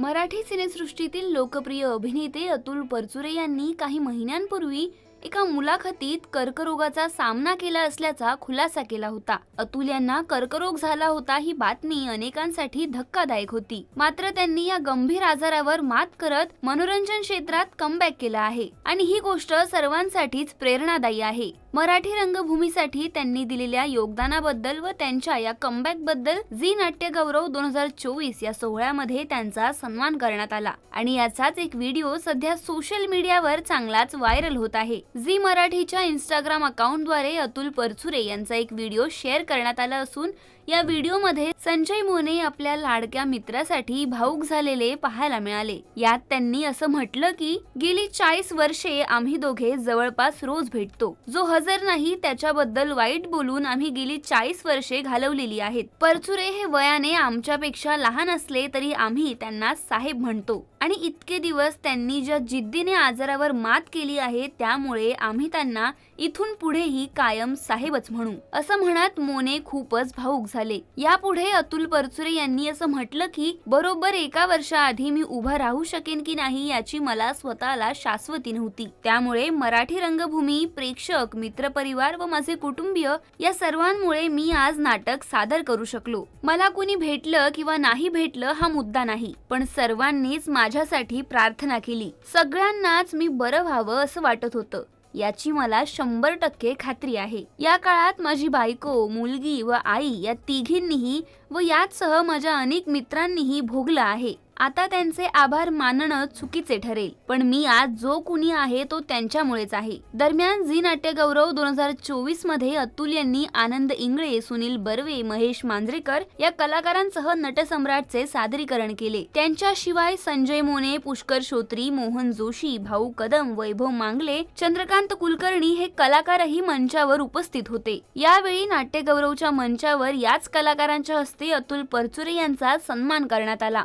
मराठी सिनेसृष्टीतील लोकप्रिय अभिनेते अतुल परचुरे यांनी काही महिन्यांपूर्वी एका मुलाखतीत कर्करोगाचा सामना केला असल्याचा खुलासा केला होता. अतुल यांना कर्करोग झाला होता ही बातमी अनेकांसाठी धक्कादायक होती. मात्र त्यांनी या गंभीर आजारावर मात करत मनोरंजन क्षेत्रात कमबॅक केला आहे. आणि ही गोष्ट सर्वांसाठीच प्रेरणादायी आहे. मराठी रंगभूमीसाठी त्यांनी दिलेल्या योगदानाबद्दल व त्यांच्या या कमबॅकबद्दल झी नाट्य गौरव दोन हजार चोवीस या सोहळ्यामध्ये त्यांचा सन्मान करण्यात आला. आणि याचाच एक व्हिडिओ सध्या सोशल मीडियावर चांगलाच व्हायरल होत आहे. झी मराठीच्या इंस्टाग्राम अकाउंटद्वारे अतुल परचुरे यांचा एक व्हिडिओ शेअर करण्यात आला असून या व्हिडिओमध्ये संजय मोने आपल्या लाडक्या मित्रासाठी भाऊक झालेले पाहायला मिळाले. यात त्यांनी असं म्हटलं की गेली चाळीस वर्षे आम्ही दोघे जवळपास रोज भेटतो. जो हजर नाही त्याच्याबद्दल वाईट बोलून आम्ही गेली चाळीस वर्षे घालवलेली आहेत. परचुरे हे वयाने आमच्यापेक्षा लहान असले तरी आम्ही त्यांना साहेब म्हणतो. आणि इतके दिवस त्यांनी ज्या जिद्दीने आजारावर मात केली आहे त्यामुळे आम्ही त्यांना इथून पुढेही कायम साहेबच म्हणू. असं म्हणत मोने खूपच भाऊक झाले. यापुढे अतुल परचुरे यांनी असं म्हटलं की बरोबर एका वर्षाआधी मी उभं राहू शकेन की नाही याची मला स्वतःला शाश्वती नव्हती. त्यामुळे मराठी रंगभूमी प्रेक्षक मित्रपरिवार व माझे कुटुंबीय या सर्वांमुळे मी आज नाटक सादर करू शकलो. मला कुणी भेटलं किंवा नाही भेटलं हा मुद्दा नाही पण सर्वांनीच माझ्यासाठी प्रार्थना केली. सगळ्यांनाच मी बरं व्हावं असं वाटत होतं. याची मला शंभर टक्के खात्री आहे. या काळात माझी बायको मुलगी व आई या तिघींनीही व याचसह माझ्या अनेक मित्रांनीही भोगलं आहे. आता त्यांचे आभार मानणं चुकीचे ठरेल. पण मी आज जो कुणी आहे तो त्यांच्यामुळेच आहे. दरम्यान झी नाट्य गौरव दोन हजार चोवीसमध्ये अतुल यांनी आनंद इंगळे सुनील बर्वे महेश मांजरेकर या कलाकारांसह नटसम्राटचे सादरीकरण केले. त्यांच्याशिवाय संजय मोने पुष्कर श्रोत्री मोहन जोशी भाऊ कदम वैभव मांगले चंद्रकांत कुलकर्णी हे कलाकारही मंचावर उपस्थित होते. यावेळी नाट्य गौरवच्या मंचावर याच कलाकारांच्या हस्ते अतुल परचुरे यांचा सन्मान करण्यात आला.